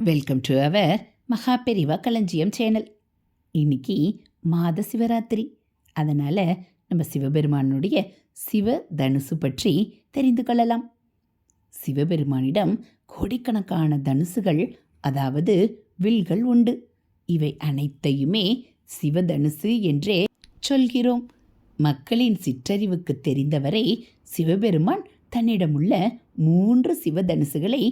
Welcome to our மகா பெரிவா களஞ்சியம் channel இன்னைக்கு மாத சிவராத்திரி. அதனால் நம்ம சிவபெருமானுடைய சிவ தனுசு பற்றி தெரிந்து கொள்ளலாம். சிவபெருமானிடம் கோடிக்கணக்கான தனுசுகள் அதாவது வில்கள் உண்டு. இவை அனைத்தையுமே சிவதனுசு என்றே சொல்கிறோம். மக்களின் சிற்றறிவுக்கு தெரிந்தவரை சிவபெருமான் தன்னிடமுள்ள மூன்று சிவதனுசுகளை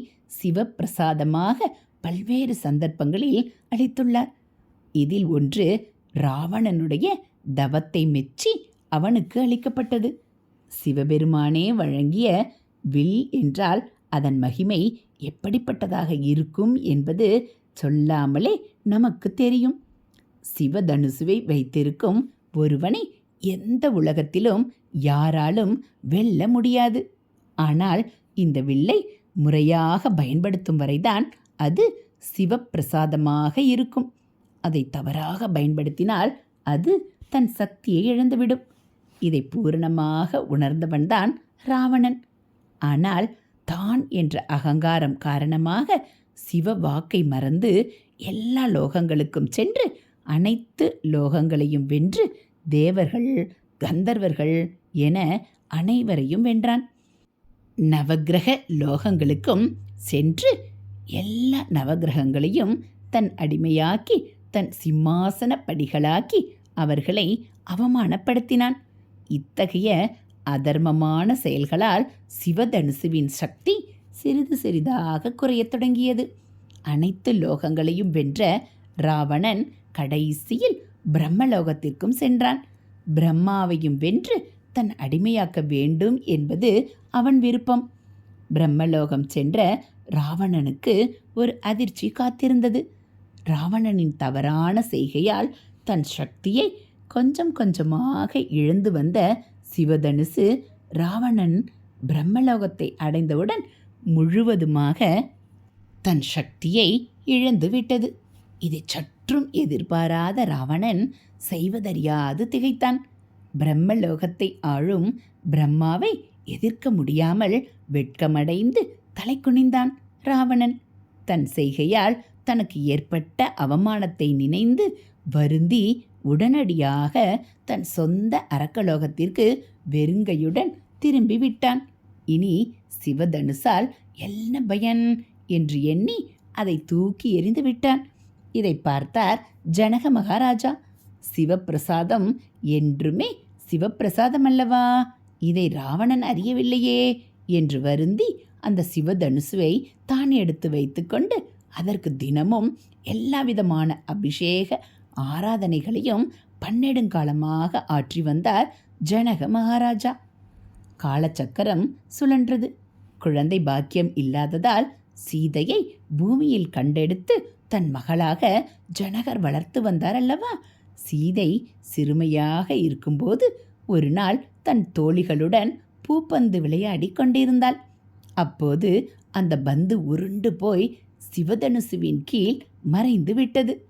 சிவப்பிரசாதமாக பல்வேறு சந்தர்ப்பங்களில் அளித்துள்ளார். இதில் ஒன்று ராவணனுடைய தவத்தை மெச்சி அவனுக்கு அளிக்கப்பட்டது. சிவபெருமானே வழங்கிய வில் என்றால் அதன் மகிமை எப்படிப்பட்டதாக இருக்கும் என்பது சொல்லாமலே நமக்கு தெரியும். சிவதனுசுவை வைத்திருக்கும் ஒருவனை எந்த உலகத்திலும் யாராலும் வெல்ல முடியாது. ஆனால் இந்த வில்லை முறையாக பயன்படுத்தும் வரைதான் அது சிவப்பிரசாதமாக இருக்கும். அதை தவறாக பயன்படுத்தினால் அது தன் சக்தியை இழந்துவிடும். இதை பூரணமாக உணர்ந்தவன்தான் ராவணன். ஆனால் தான் என்ற அகங்காரம் காரணமாக சிவ வாக்கை மறந்து எல்லா லோகங்களுக்கும் சென்று அனைத்து லோகங்களையும் வென்று தேவர்கள் கந்தர்வர்கள் என அனைவரையும் வென்றான். நவக்கிரக லோகங்களுக்கும் சென்று எல்லா நவக்கிரகங்களையும் தன் அடிமையாக்கி தன் சிம்மாசன படிகளாக்கி அவர்களை அவமானப்படுத்தினான். இத்தகைய அதர்மமான செயல்களால் சிவதனுசுவின் சக்தி சிறிது சிறிதாக குறையத் தொடங்கியது. அனைத்து லோகங்களையும் வென்ற ராவணன் கடைசியில் பிரம்மலோகத்திற்கும் சென்றான். பிரம்மாவையும் வென்று தன் அடிமையாக்க வேண்டும் என்பது அவன் விருப்பம். பிரம்மலோகம் சென்ற ராவணனுக்கு ஒரு அதிர்ச்சி காத்திருந்தது. ராவணனின் தவறான செய்கையால் தன் சக்தியை கொஞ்சம் கொஞ்சமாக இழந்து வந்த சிவதனுசு ராவணன் பிரம்மலோகத்தை அடைந்தவுடன் முழுவதுமாக தன் சக்தியை இழந்து விட்டது. இதை சற்றும் எதிர்பாராத ராவணன் செய்வதறியாது திகைத்தான். பிரம்மலோகத்தை ஆளும் பிரம்மாவை எதிர்க்க முடியாமல் வெட்கமடைந்து தலை குனிந்தான் ராவணன். தன் செய்கையால் தனக்கு ஏற்பட்ட அவமானத்தை நினைந்து வருந்தி உடனடியாக தன் சொந்த அரக்கலோகத்திற்கு வெறுங்கையுடன் திரும்பி விட்டான். இனி சிவதனுசால் என்ன பயன்? என்று எண்ணி அதை தூக்கி எறிந்து விட்டான். இதை பார்த்தார் ஜனக மகாராஜா. சிவப்பிரசாதம் என்றுமே சிவப்பிரசாதம் அல்லவா? இதை ராவணன் அறியவில்லையே என்று வருந்தி அந்த சிவதனுசுவை தான் எடுத்து வைத்துக்கொண்டு அதற்கு தினமும் எல்லாவிதமான அபிஷேக ஆராதனைகளையும் பன்னெடுங்காலமாக ஆற்றி வந்தார் ஜனக மகாராஜா. காலச்சக்கரம் சுழன்றது. குழந்தை பாக்கியம் இல்லாததால் சீதையை பூமியில் கண்டெடுத்து தன் மகளாக ஜனகர் வளர்த்து வந்தார் அல்லவா? சீதை சிறுமையாக இருக்கும்போது ஒரு நாள் தன் தோழிகளுடன் பூப்பந்து விளையாடி கொண்டிருந்தாள். அப்போது அந்த பந்து உருண்டு போய் சிவதனுசுவின் கீழ் மறைந்து விட்டது.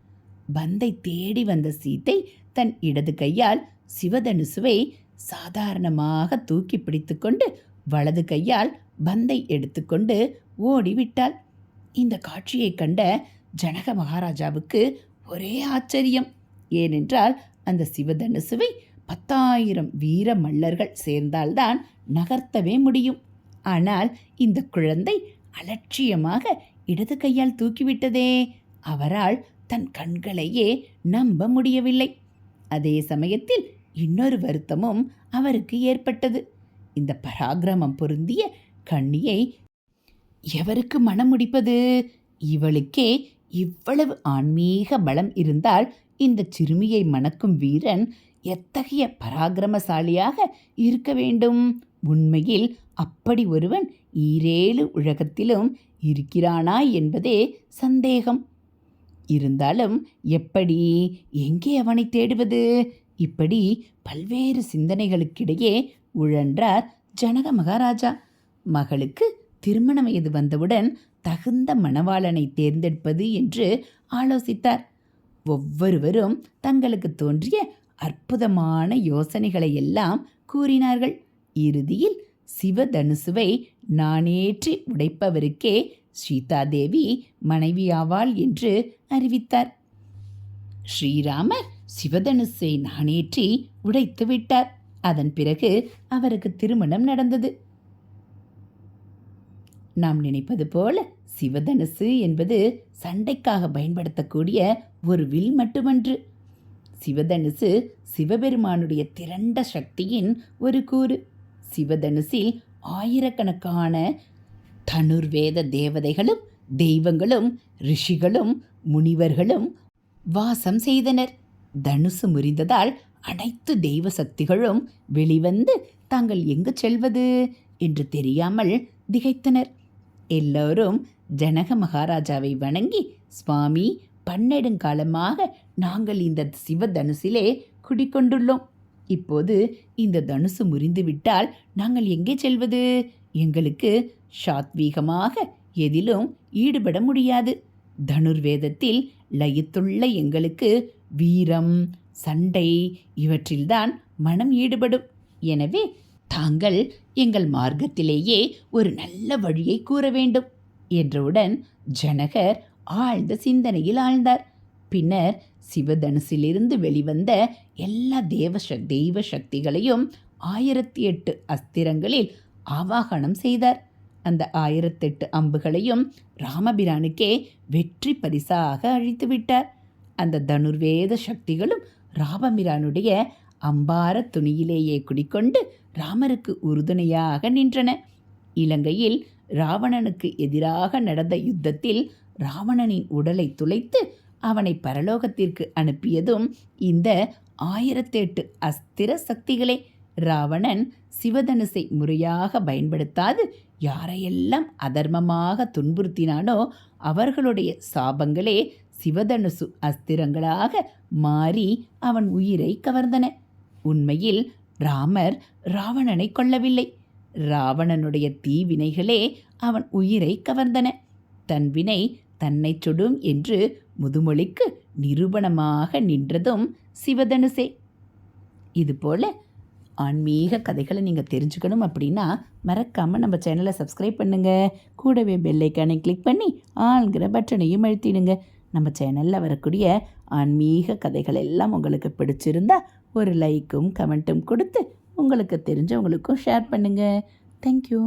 பந்தை தேடி வந்த சீத்தை தன் இடது கையால் சிவதனுசுவை சாதாரணமாக தூக்கி பிடித்துக்கொண்டு வலது கையால் பந்தை எடுத்துக்கொண்டு ஓடிவிட்டாள். இந்த காட்சியைக் கண்ட ஜனக மகாராஜாவுக்கு ஒரே ஆச்சரியம். ஏனென்றால் அந்த சிவதனுசுவை பத்தாயிரம் வீர மல்லர்கள் சேர்ந்தால்தான் நகர்த்தவே முடியும். ஆனால் இந்த குழந்தை அலட்சியமாக இடது கையால் தூக்கிவிட்டதே. அவரால் தன் கண்களையே நம்ப முடியவில்லை. அதே சமயத்தில் இன்னொரு வருத்தமும் அவருக்கு ஏற்பட்டது. இந்த பராக்கிரமம் பொருந்திய கண்ணியை எவருக்கு மனம் முடிப்பது? இவளுக்கே இவ்வளவு ஆன்மீக பலம் இருந்தால் இந்த சிறுமியை மணக்கும் வீரன் எத்தகைய பராக்கிரமசாலியாக இருக்க வேண்டும்? உண்மையில் அப்படி ஒருவன் ஈரேழு உலகத்திலும் இருக்கிறானா என்பதே சந்தேகம். இருந்தாலும் எப்படி எங்கே அவனை தேடுவது? இப்படி பல்வேறு சிந்தனைகளுக்கிடையே உழன்றார் ஜனக மகாராஜா. மகளுக்கு திருமண வயது வந்தவுடன் தகுந்த மணவாளனை தேர்ந்தெடுப்பது என்று ஆலோசித்தார். ஒவ்வொருவரும் தங்களுக்கு தோன்றிய அற்புதமான யோசனைகளை எல்லாம் கூறினார்கள். இறுதியில் சிவதனுசுவை நானேற்றி உடைப்பவருக்கே சீதாதேவி மனைவியாவாள் என்று அறிவித்தார். ஸ்ரீராமர் சிவதனுசை நாணேற்றி உடைத்து விட்டார். அதன் பிறகு அவருக்கு திருமணம் நடந்தது. நாம் நினைப்பது போல சிவதனுசு என்பது சண்டைக்காக பயன்படுத்தக்கூடிய ஒரு வில் மட்டுமன்று. சிவதனுசு சிவபெருமானுடைய திரண்ட சக்தியின் ஒரு கூறு. சிவதனுசில் ஆயிரக்கணக்கான தனுர்வேத தேவதைகளும் தெய்வங்களும் ரிஷிகளும் முனிவர்களும் வாசம் செய்தனர். தனுசு முறிந்ததால் அனைத்து தெய்வ சக்திகளும் வெளிவந்து தாங்கள் எங்கு செல்வது? என்று தெரியாமல் திகைத்தனர். எல்லோரும் ஜனக மகாராஜாவை வணங்கி சுவாமி பன்னெடுங்காலமாக நாங்கள் இந்த சிவதனுசிலே குடிக்கொண்டுள்ளோம். இப்போது இந்த தனுசு முறிந்துவிட்டால் நாங்கள் எங்கே செல்வது? எங்களுக்கு சாத்வீகமாக எதிலும் ஈடுபட முடியாது. தனுர்வேதத்தில் லயித்துள்ள எங்களுக்கு வீரம் சண்டை இவற்றில்தான் மனம் ஈடுபடும். எனவே தாங்கள் எங்கள் மார்க்கத்திலேயே ஒரு நல்ல வழியை கூற வேண்டும் என்றவுடன் ஜனகர் ஆழ்ந்த சிந்தனையில் ஆழ்ந்தார். பின்னர் சிவதனுசிலிருந்து வெளிவந்த எல்லா தேவ தெய்வ சக்திகளையும் ஆயிரத்தி எட்டு அஸ்திரங்களில் ஆவாகனம் செய்தார். அந்த ஆயிரத்தெட்டு அம்புகளையும் ராமபிரானுக்கே வெற்றி பரிசாக அழித்து விட்டார். அந்த தனுர்வேத சக்திகளும் ராமபிரானுடைய அம்பார துணியிலேயே குடிக்கொண்டு ராமருக்கு உறுதுணையாக நின்றன. இலங்கையில் ராவணனுக்கு எதிராக நடந்த யுத்தத்தில் ராவணனின் உடலை துளைத்து அவனை பரலோகத்திற்கு அனுப்பியதும் இந்த ஆயிரத்தெட்டு அஸ்திர சக்திகளே ராவணன் சிவதனுசை முறையாக பயன்படுத்தாது யாரையெல்லாம் அதர்மமாக துன்புறுத்தினானோ அவர்களுடைய சாபங்களே சிவதனுசு அஸ்திரங்களாக மாறி அவன் உயிரை கவர்ந்தன. உண்மையில் ராமர் ராவணனை கொல்லவில்லை. ராவணனுடைய தீவினைகளே அவன் உயிரை கவர்ந்தன. தன் வினை தன்னை சுடும் என்று முதுமொழிக்கு நிரூபணமாக நின்றதும் சிவதனுசே. இதுபோல் ஆன்மீக கதைகளை நீங்கள் தெரிஞ்சுக்கணும் அப்படின்னா மறக்காமல் நம்ம சேனலை சப்ஸ்கிரைப் பண்ணுங்கள் கூடவே பெல்லைக்கானை கிளிக் பண்ணி ஆள்கிற பட்டனையும் அழுத்திடுங்க. நம்ம சேனலில் வரக்கூடிய ஆன்மீக கதைகள் எல்லாம் உங்களுக்கு பிடிச்சிருந்தா ஒரு லைக்கும் கமெண்ட்டும் கொடுத்து உங்களுக்கு தெரிஞ்சவங்களுக்கும் ஷேர் பண்ணுங்கள் தேங்க்யூ